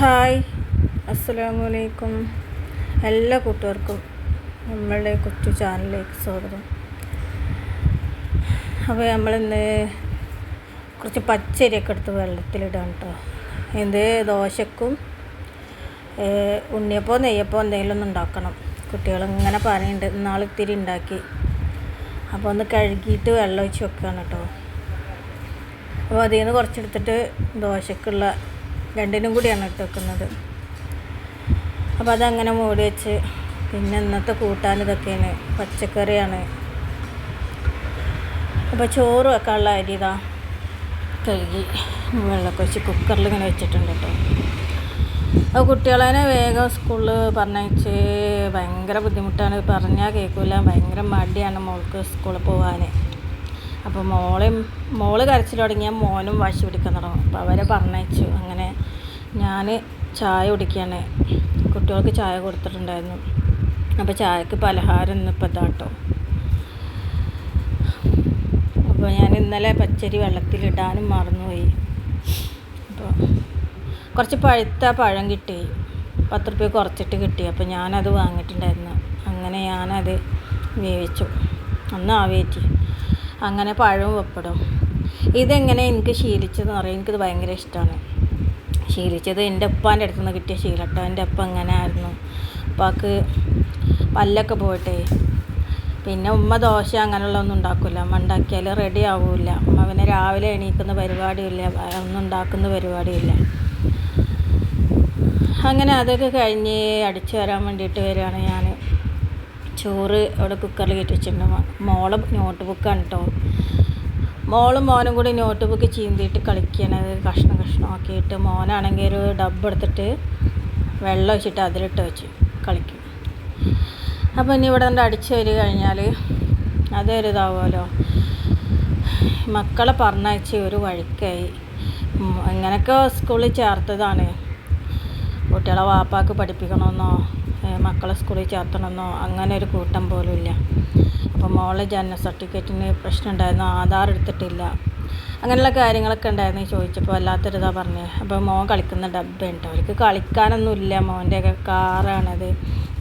Hi. അസ്സലാമു അലൈക്കും എല്ലാ കൂട്ടുകാർക്കും നമ്മളുടെ കൊച്ചു ചാനലിലേക്ക് സ്വാഗതം. അപ്പോൾ നമ്മളിന്ന് കുറച്ച് പച്ചരിയൊക്കെ എടുത്ത് വെള്ളത്തിലിടാം കേട്ടോ. എന്ത് ദോശക്കും ഉണ്ണിയപ്പോ നെയ്യപ്പോ എന്തെങ്കിലും ഒന്ന് ഉണ്ടാക്കണം. കുട്ടികളിങ്ങനെ പറയുന്നുണ്ട് ഇന്നാൾ ഇത്തിരി ഉണ്ടാക്കി. അപ്പോൾ ഒന്ന് കഴുകിയിട്ട് വെള്ളം ഒഴിച്ച് വെക്കുകയാണ് കേട്ടോ. അപ്പോൾ അതിൽ നിന്ന് കുറച്ചെടുത്തിട്ട് ദോശക്കുള്ള രണ്ടിനും കൂടിയാണ് ഇട്ട് വെക്കുന്നത്. അപ്പോൾ അതങ്ങനെ മൂടി വെച്ച് പിന്നെ ഇന്നത്തെ കൂട്ടാൻ ഇതൊക്കെയാണ്. പച്ചക്കറിയാണ്. അപ്പോൾ ചോറ് വെക്കാനുള്ള അരി ഇതാ കഴുകി വെള്ളമൊക്കെ വെച്ച് കുക്കറിൽ ഇങ്ങനെ വെച്ചിട്ടുണ്ട് കേട്ടോ. അപ്പോൾ കുട്ടികളെ വേഗം സ്കൂളിൽ പറഞ്ഞയച്ച് ഭയങ്കര ബുദ്ധിമുട്ടാണ്. പറഞ്ഞാൽ കേൾക്കില്ല ഭയങ്കര മടിയാണ് മോൾക്ക് സ്കൂളിൽ പോകാൻ അപ്പോൾ മോളെ മോൾ കരച്ചിൽ തുടങ്ങിയാൽ മോനും വാശി പിടിക്കാൻ തുടങ്ങും. അപ്പോൾ അവരെ പറഞ്ഞയച്ചു. അങ്ങനെ ഞാൻ ചായ കുടിക്കുകയാണ് കുട്ടികൾക്ക് ചായ കൊടുത്തിട്ടുണ്ടായിരുന്നു. അപ്പോൾ ചായക്ക് പലഹാരം ഇന്നിപ്പോൾ ഇതാട്ടോ അപ്പോൾ ഞാൻ ഇന്നലെ പച്ചരി വെള്ളത്തിലിടാനും മറന്നുപോയി. അപ്പോൾ കുറച്ച് പഴുത്ത പഴം കിട്ടി. പത്ത് റുപ്യ കുറച്ചിട്ട് കിട്ടി. അപ്പോൾ ഞാനത് വാങ്ങിയിട്ടുണ്ടായിരുന്നു. അങ്ങനെ ഞാനത് വേവിച്ചു. ഒന്ന് ആവേറ്റി അങ്ങനെ പഴവും വെപ്പിടും. ഇതെങ്ങനെ എനിക്ക് ശീലിച്ചതെന്ന് പറയും എനിക്കിത് ഭയങ്കര ഇഷ്ടമാണ്. ശീലിച്ചത് എന്റെ ഉപ്പാന്റെ അടുത്ത് നിന്ന് കിട്ടിയ ശീലട്ടോ. എന്റെ ഉപ്പ എങ്ങനെ ആയിരുന്നു. ഉപ്പാക്ക് പല്ലൊക്കെ പോയിട്ടേ. പിന്നെ ഉമ്മ ദോശ അങ്ങനെയുള്ളതൊന്നും ഉണ്ടാക്കില്ല അമ്മ ഉണ്ടാക്കിയാൽ റെഡി ആവില്ല. അമ്മ പിന്നെ രാവിലെ എണീക്കുന്ന പരിപാടിയില്ല. ഒന്നും ഉണ്ടാക്കുന്ന പരിപാടിയില്ല. അങ്ങനെ അതൊക്കെ കഴിഞ്ഞ് അടിച്ചു വരാൻ വേണ്ടിയിട്ട് വരികയാണ് ഞാൻ ചോറ് അവിടെ കുക്കറിൽ കയറ്റി വെച്ചിട്ടുണ്ട്. മോൾ നോട്ട് ബുക്കാണ് കേട്ടോ മോളും മോനും കൂടി നോട്ട് ബുക്ക് ചീന്തിയിട്ട് കളിക്കണത് കഷ്ണം കഷ്ണമാക്കിയിട്ട് മോനാണെങ്കിൽ ഒരു ഡബ്ബ് എടുത്തിട്ട് വെള്ളം ഒഴിച്ചിട്ട് അതിലിട്ട് വെച്ച് കളിക്കും. അപ്പോൾ ഇനി ഇവിടെ നിന്ന് അടിച്ചു വരി കഴിഞ്ഞാൽ അതൊരു ഇതാവുമല്ലോ. മക്കളെ പറഞ്ഞയച്ച് ഒരു വഴിക്കായി. ഉം, ഇങ്ങനെയൊക്കെ സ്കൂളിൽ ചേർത്തതാണ്. കുട്ടികളെ വാപ്പാക്ക് പഠിപ്പിക്കണമെന്നോ മക്കളെ സ്കൂളിൽ ചേർത്തണമെന്നോ അങ്ങനെ ഒരു കൂട്ടം പോലും ഇല്ല. അപ്പോൾ മോളെ ജനന സർട്ടിഫിക്കറ്റിന് പ്രശ്നം ഉണ്ടായിരുന്നു ആധാർ എടുത്തിട്ടില്ല. അങ്ങനെയുള്ള കാര്യങ്ങളൊക്കെ ഉണ്ടായിരുന്നു ചോദിച്ചപ്പോൾ വല്ലാത്തൊരിതാ പറഞ്ഞത് അപ്പോൾ മോൻ കളിക്കുന്ന ഡബ്ബയുണ്ട് അവർക്ക് കളിക്കാനൊന്നുമില്ല മോന്റെ ഒക്കെ കാറാണത്.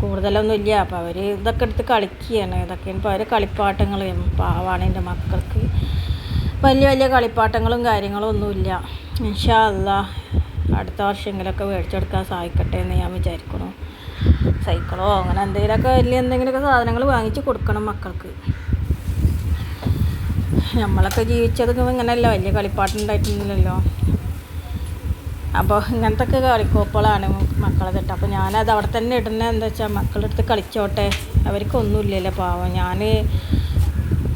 കൂടുതലൊന്നും ഇല്ല. അപ്പോൾ അവർ ഇതൊക്കെ എടുത്ത് കളിക്കുകയാണ്. ഇതൊക്കെ ഇപ്പോൾ അവർ കളിപ്പാട്ടങ്ങൾ പാവാണ് എന്റെ മക്കൾക്ക്. വലിയ വലിയ കളിപ്പാട്ടങ്ങളും കാര്യങ്ങളും ഒന്നുമില്ല ഇൻഷാ അല്ല അടുത്ത വർഷമെങ്കിലൊക്കെ മേടിച്ചെടുക്കാൻ സാധിക്കട്ടെ എന്ന് ഞാൻ വിചാരിക്കുന്നു. സൈക്കിളോ അങ്ങനെ എന്തെങ്കിലുമൊക്കെ വലിയ എന്തെങ്കിലുമൊക്കെ സാധനങ്ങൾ വാങ്ങിച്ച് കൊടുക്കണം മക്കൾക്ക്. നമ്മളൊക്കെ ജീവിച്ചത് ഇങ്ങനെയല്ല വലിയ കളിപ്പാട്ടുണ്ടായിട്ടില്ലല്ലോ അപ്പോൾ ഇങ്ങനത്തെ ഒക്കെ കളിക്കോപ്പുകളാണ് മക്കളെ തൊട്ട്. അപ്പോൾ ഞാനത് അവിടെ തന്നെ ഇടുന്നത് എന്താ വെച്ചാൽ മക്കളുടെ അടുത്ത് കളിച്ചോട്ടെ അവർക്കൊന്നുമില്ലല്ലോ പാവം. ഞാൻ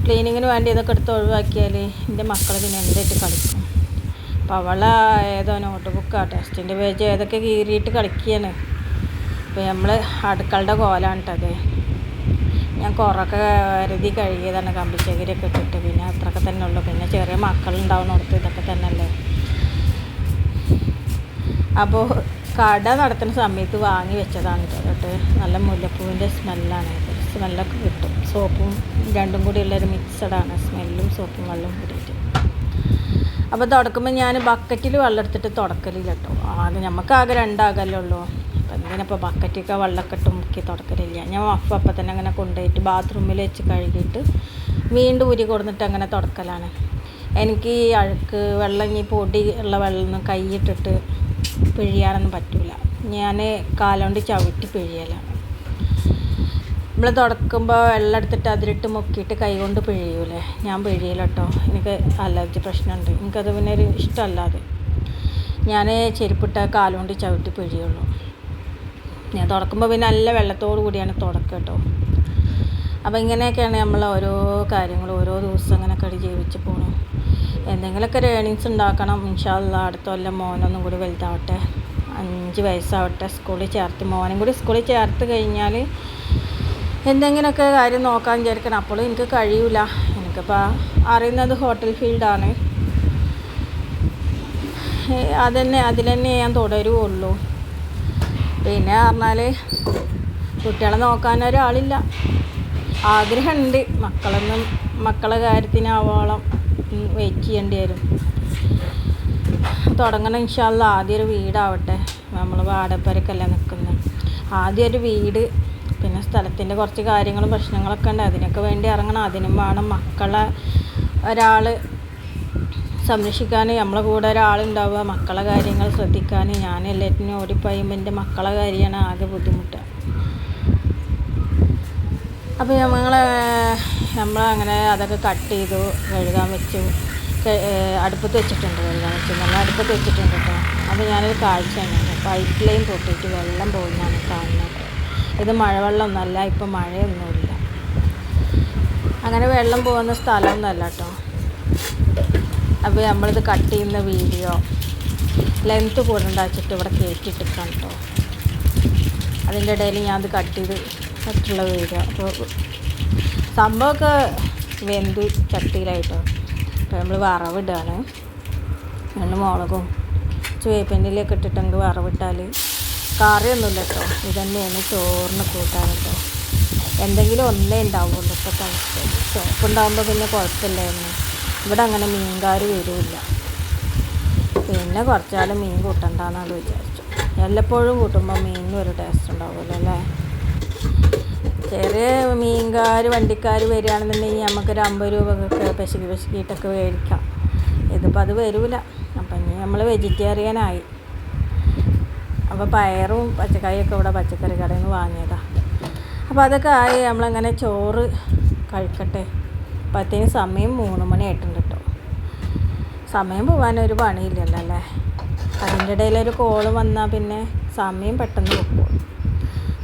ക്ലീനിങ്ങിന് വേണ്ടി ഇതൊക്കെ എടുത്ത് ഒഴിവാക്കിയാൽ എന്റെ മക്കൾ പിന്നെ എന്തായിട്ട് കളിക്കും? അപ്പോൾ അവളെ ഏതോ നോട്ട് ബുക്കാണ് ടെസ്റ്റിന്റെ പേജ് ഏതൊക്കെ കീറിയിട്ട് കളിക്കുകയാണ് അപ്പോൾ നമ്മൾ അടുക്കളുടെ കോലാണ് കേട്ടത് ഞാൻ കുറേയൊക്കെ കരുതി കഴുകിയതാണ് കമ്പിച്ചകരിയൊക്കെ ഇട്ടിട്ട്. പിന്നെ അത്രയൊക്കെ തന്നെ ഉള്ളൂ. പിന്നെ ചെറിയ മക്കളുണ്ടാവുന്നിടത്ത് ഇതൊക്കെ തന്നെ അല്ലേ അപ്പോൾ കട നടത്തുന്ന സമയത്ത് വാങ്ങി വെച്ചതാണ് കേട്ടോ. നല്ല മുല്ലപ്പൂവിന്റെ സ്മെല്ലാണ്. സ്മെല്ലൊക്കെ കിട്ടും. സോപ്പും രണ്ടും കൂടി ഉള്ളൊരു മിക്സഡാണ്. സ്മെല്ലും സോപ്പും വെള്ളവും കൂടിയിട്ട്. അപ്പോൾ തുടക്കുമ്പോൾ ഞാൻ ബക്കറ്റിൽ വെള്ളം എടുത്തിട്ട് തുടക്കലില്ല കേട്ടോ. അത് നമുക്ക് ആകെ രണ്ടാകല്ലേ ഉള്ളൂ. അപ്പം ഇപ്പോൾ ബക്കറ്റൊക്കെ വെള്ളമൊക്കെ ഇട്ട് മുക്കി തുടക്കലില്ല. ഞാൻ അപ്പം അപ്പം തന്നെ അങ്ങനെ കൊണ്ടുപോയിട്ട് ബാത്റൂമിൽ വെച്ച് കഴുകിയിട്ട് വീണ്ടും ഉരി കൊടുത്തിട്ട് അങ്ങനെ തുടക്കലാണ്. എനിക്ക് ഈ അഴുക്ക് വെള്ളം ഈ പൊടി ഉള്ള വെള്ളം കൈയിട്ടിട്ട് പിഴിയാനൊന്നും പറ്റില്ല ഞാൻ കാലുകൊണ്ട് ചവിട്ടി പിഴിയലാണ്. നമ്മൾ തുടക്കുമ്പോൾ വെള്ളം എടുത്തിട്ട് അതിലിട്ട് മുക്കിയിട്ട് കൈ കൊണ്ട് പിഴിയൂലേ? ഞാൻ പിഴിയില്ല എനിക്ക് അലർജി പ്രശ്നമുണ്ട്. എനിക്കത് പിന്നെ ഒരു ഇഷ്ടമല്ലാതെ. ഞാൻ ചെരുപ്പിട്ട കാലുകൊണ്ട് ചവിട്ടി പിഴിയുള്ളൂ. ഞാൻ തുടക്കുമ്പോൾ പിന്നെ നല്ല വെള്ളത്തോടു കൂടിയാണ് തുടക്കം കേട്ടോ അപ്പോൾ ഇങ്ങനെയൊക്കെയാണ് നമ്മൾ ഓരോ കാര്യങ്ങൾ ഓരോ ദിവസം അങ്ങനെ കടി ജീവിച്ച് പോകണം എന്തെങ്കിലുമൊക്കെ ഒരു ഏണിങ്സ് ഉണ്ടാക്കണം. ഇൻഷാല്ല അടുത്ത കൊല്ലം മോനൊന്നും കൂടി വലുതാവട്ടെ. അഞ്ച് വയസ്സാവട്ടെ സ്കൂളിൽ ചേർത്ത്. മോനും കൂടി സ്കൂളിൽ ചേർത്ത് കഴിഞ്ഞാൽ എന്തെങ്കിലുമൊക്കെ കാര്യം നോക്കാൻ വിചാരിക്കണം. അപ്പോൾ എനിക്ക് കഴിയൂല. എനിക്കിപ്പോൾ അറിയുന്നത് ഹോട്ടൽ ഫീൽഡാണ് അതന്നെ അതിൽ തന്നെ ഞാൻ തുടരുകയുള്ളൂ പിന്നെ പറഞ്ഞാൽ കുട്ടികളെ നോക്കാൻ ഒരാളില്ല. ആഗ്രഹമുണ്ട്. മക്കളൊന്നും മക്കളെ കാര്യത്തിനാവോളം വെയിറ്റ് ചെയ്യേണ്ടി വരും. തുടങ്ങണം ഇൻഷാല്ല ആദ്യം ഒരു വീടാവട്ടെ. നമ്മൾ വാടപ്പരക്കല്ല നിൽക്കുന്നത് ആദ്യം ഒരു വീട് പിന്നെ സ്ഥലത്തിന്റെ കുറച്ച് കാര്യങ്ങളും പ്രശ്നങ്ങളൊക്കെ ഉണ്ട്. അതിനൊക്കെ വേണ്ടി ഇറങ്ങണം. അതിനും വേണം മക്കളെ ഒരാൾ സംരക്ഷിക്കാൻ നമ്മളെ കൂടെ ഒരാളുണ്ടാവുക മക്കളെ കാര്യങ്ങൾ ശ്രദ്ധിക്കാൻ ഞാൻ എല്ലാറ്റിനും ഓടിപ്പോയുമ്പോൾ എന്റെ മക്കളെ കാര്യമാണ് ആകെ ബുദ്ധിമുട്ട്. അപ്പോൾ ഞങ്ങൾ നമ്മളങ്ങനെ അതൊക്കെ കട്ട് ചെയ്തു കഴുകാൻ വെച്ചു. അടുപ്പത്ത് വെച്ചിട്ടുണ്ട് കഴുകാൻ വെച്ചു. നല്ല അടുപ്പത്ത് വെച്ചിട്ടുണ്ട് കേട്ടോ അപ്പോൾ ഞാനൊരു കാഴ്ച കണ്ടു. പൈപ്പ് ലൈൻ പൊട്ടിയിട്ട് വെള്ളം പോകുന്നതാണ് കാണുന്നത്. ഇത് മഴവെള്ളമൊന്നുമല്ല ഇപ്പം മഴയൊന്നുമില്ല. അങ്ങനെ വെള്ളം പോകുന്ന സ്ഥലമൊന്നുമല്ല കേട്ടോ അപ്പോൾ നമ്മളിത് കട്ട് ചെയ്യുന്ന വീഡിയോ ലെങ്ത്ത് കൂടണ്ടാച്ചിട്ട് ഇവിടെ കയറ്റിയിട്ടിരിക്കാം കേട്ടോ അതിന്റെ ഇടയിൽ ഞാൻ അത് കട്ട് ചെയ്ത് മറ്റുള്ള വീഡിയോ അപ്പോൾ സംഭവമൊക്കെ വെന്ത് ചട്ടിയിലായിട്ടോ. അപ്പോൾ നമ്മൾ വറവിടുകയാണ് രണ്ട് മുളകും ചുവേപ്പിന്റെലൊക്കെ ഇട്ടിട്ട് നമുക്ക് വറവിട്ടാൽ കറിയൊന്നുമില്ല കേട്ടോ ഇതന്നെയാണ് ചോറിന് കൂട്ടാൻ കേട്ടോ എന്തെങ്കിലും ഒന്നേ ഉണ്ടാവുള്ളൂ ഇപ്പോൾ തണുപ്പ്. ചോപ്പ് ഉണ്ടാകുമ്പോൾ പിന്നെ കുഴപ്പമില്ലായിരുന്നു. ഇവിടെ അങ്ങനെ മീൻകാർ വരുമില്ല പിന്നെ കുറച്ചാൾ മീൻ കൂട്ടണ്ടെന്നാണ് വിചാരിച്ചു എല്ലപ്പോഴും കൂട്ടുമ്പോൾ മീനിന് ഒരു ടേസ്റ്റ് ഉണ്ടാവുമല്ലോ അല്ലേ? ചെറിയ മീൻകാർ വണ്ടിക്കാർ വരികയാണെന്നുണ്ടെങ്കിൽ നമുക്കൊരു അമ്പത് രൂപക്കൊക്കെ പശുക്കി പശുക്കിയിട്ടൊക്കെ മേടിക്കാം. ഇതിപ്പോൾ അത് വരില്ല അപ്പം ഇനി നമ്മൾ വെജിറ്റേറിയനായി. അപ്പോൾ പയറും പച്ചക്കറിയൊക്കെ ഇവിടെ പച്ചക്കറി കടയിൽ നിന്ന് വാങ്ങിയതാണ് അപ്പോൾ അതൊക്കെ ആയി നമ്മളങ്ങനെ ചോറ് കഴിക്കട്ടെ. അപ്പോഴത്തേന് സമയം മൂന്ന് മണി ആയിട്ടുണ്ട് കേട്ടോ സമയം പോകാനൊരു പണിയില്ലല്ലോ അല്ലേ? അതിന്റെ ഇടയിൽ ഒരു കോൾ വന്നാൽ പിന്നെ സമയം പെട്ടെന്ന് പോകും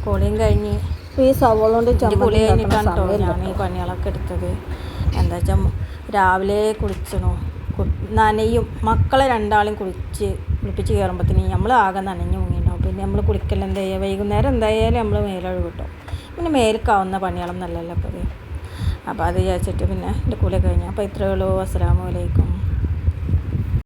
കോളിയും കഴിഞ്ഞ് ഈ സവോള കൊണ്ട് എന്റെ കുളി കഴിഞ്ഞിട്ടാണ് കേട്ടോ ഞാൻ ഈ പണികളൊക്കെ എടുത്തത്. എന്താ വെച്ചാൽ രാവിലെ കുളിച്ചണോ. നനയും. മക്കളെ രണ്ടാളും കുളിച്ച് കുളിപ്പിച്ച് കയറുമ്പോഴത്തേന് നമ്മൾ ആകെ നനഞ്ഞു മുങ്ങിയിട്ടോ പിന്നെ നമ്മൾ കുളിക്കൽ എന്താ ചെയ്യുക വൈകുന്നേരം എന്തായാലും നമ്മൾ മേലൊഴി കിട്ടും പിന്നെ മേൽക്കാവുന്ന പണികളൊന്നല്ലല്ലോ അപ്പോൾ അത് അപ്പോൾ അത് വിചാരിച്ചിട്ട് പിന്നെ എന്റെ കൂടെ കഴിഞ്ഞു. അപ്പോൾ ഇത്രയേ ഉള്ളൂ. അസ്സലാമു അലൈക്കും.